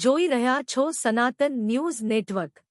જોઈ રહ્યા છો સનાતન ન્યૂઝ નેટવર્ક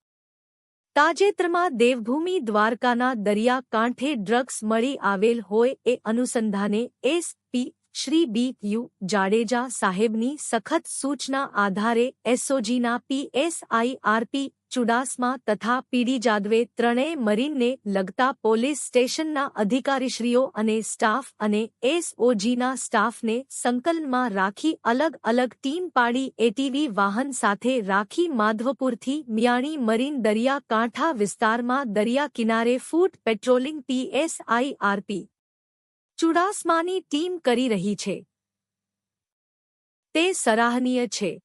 તાજેતરમાં દેવભૂમિ દ્વારકાના દરિયા કાંઠે ડ્રગ્સ મળી આવેલ હોય એ અનુસંધાને SP Shri B. U Jadeja સાહેબની સખત સૂચના આધારે એસઓજીના પીએસઆઈ આરપી ચુડાસમા તથા પીડી જાદવે ત્રણેય મરીનને લગતા પોલીસ સ્ટેશનના અધિકારીશ્રીઓ અને સ્ટાફ અને એસઓજીના સ્ટાફને સંકલનમાં રાખી અલગ અલગ ટીમ પાડી એટીવી વાહન સાથે રાખી માધવપુરથી મિયાણી મરીન દરિયા કાંઠા વિસ્તારમાં દરિયા કિનારે ફૂટ પેટ્રોલિંગ પીએસઆઈ આરપી ચુડાસમાની ટીમ કરી રહી છે. તે સરાહનીય છે.